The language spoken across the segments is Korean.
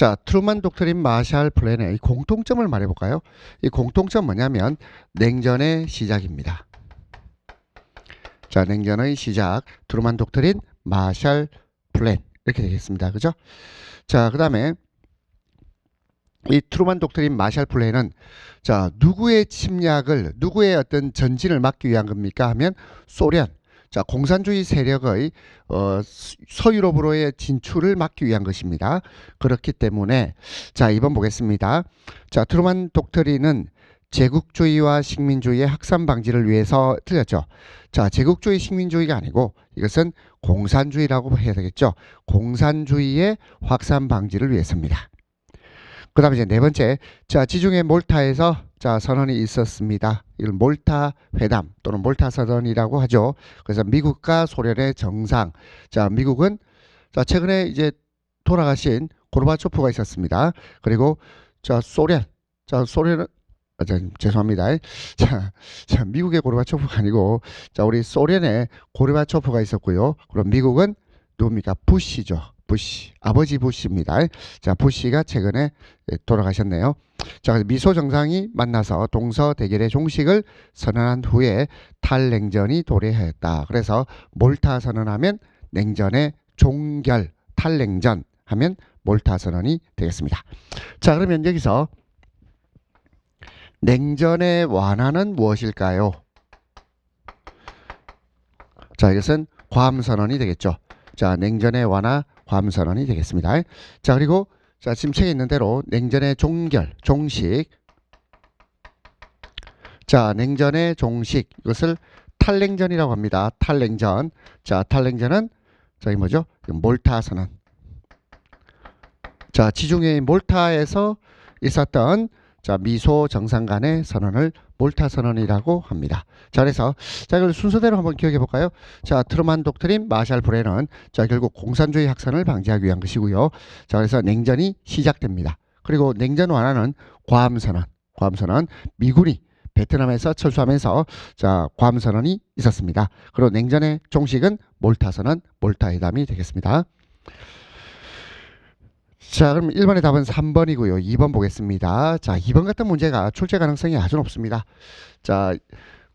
자, 트루만 독트린 마샬 플랜의 공통점을 말해볼까요? 이 공통점 뭐냐면 냉전의 시작입니다. 자, 냉전의 시작, 트루만 독트린 마샬 플랜 이렇게 되겠습니다. 그죠? 자, 그 다음에 이 트루만 독트린 마샬 플랜은 자 누구의 침략을 누구의 어떤 전진을 막기 위한 겁니까 하면 소련 자 공산주의 세력의 어, 서- 서유럽으로의 진출을 막기 위한 것입니다. 그렇기 때문에 자 이번 보겠습니다. 자 트루만 독트린은 제국주의와 식민주의의 확산 방지를 위해서 틀렸죠. 자 제국주의 식민주의가 아니고 이것은 공산주의라고 해야 되겠죠. 공산주의의 확산 방지를 위해서입니다. 그 다음에 이제 네 번째, 자, 지중해 몰타에서 자, 선언이 있었습니다. 이걸 몰타 회담 또는 몰타 선언이라고 하죠. 그래서 미국과 소련의 정상. 자, 미국은 자, 최근에 이제 돌아가신 고르바초프가 있었습니다. 그리고 자, 소련. 자, 소련은 아, 자, 죄송합니다. 자, 자, 미국의 고르바초프가 아니고 자, 우리 소련의 고르바초프가 있었고요. 그럼 미국은 누굽니까? 부시죠. 부시. 아버지 부시입니다. 자, 부시가 최근에 예, 돌아가셨네요. 자, 미소 정상이 만나서 동서 대결의 종식을 선언한 후에 탈냉전이 도래하였다. 그래서 몰타 선언하면 냉전의 종결, 탈냉전 하면 몰타 선언이 되겠습니다. 자, 그러면 여기서 냉전의 완화는 무엇일까요? 자, 이것은 괌 선언이 되겠죠. 자, 냉전의 완화, 괌 선언이 되겠습니다. 자, 그리고 자, 지금 책에 있는 대로 냉전의 종결, 종식. 자, 냉전의 종식. 이것을 탈냉전이라고 합니다. 탈냉전. 자, 탈냉전은 저기 뭐죠? 몰타 선언. 자, 지중해 몰타에서 있었던 자, 미소 정상 간의 선언을 몰타 선언이라고 합니다. 자, 그래서 자, 이걸 순서대로 한번 기억해 볼까요? 자, 트루만 독트린 마샬 브레는 자, 결국 공산주의 확산을 방지하기 위한 것이고요. 자, 그래서 냉전이 시작됩니다. 그리고 냉전 완화는 괌 선언, 괌 선언, 미군이 베트남에서 철수하면서 자, 괌 선언이 있었습니다. 그리고 냉전의 종식은 몰타 선언, 몰타 회담이 되겠습니다. 자, 그럼 1번의 답은 3번이고요. 2번 보겠습니다. 자, 2번 같은 문제가 출제 가능성이 아주 높습니다. 자,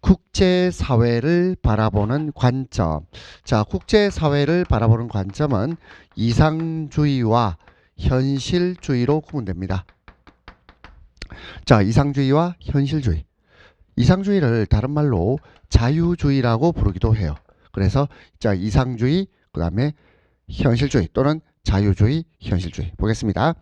국제사회를 바라보는 관점. 자, 국제사회를 바라보는 관점은 이상주의와 현실주의로 구분됩니다. 자, 이상주의와 현실주의. 이상주의를 다른 말로 자유주의라고 부르기도 해요. 그래서 자, 이상주의, 그 다음에 현실주의 또는 자유주의, 현실주의 보겠습니다.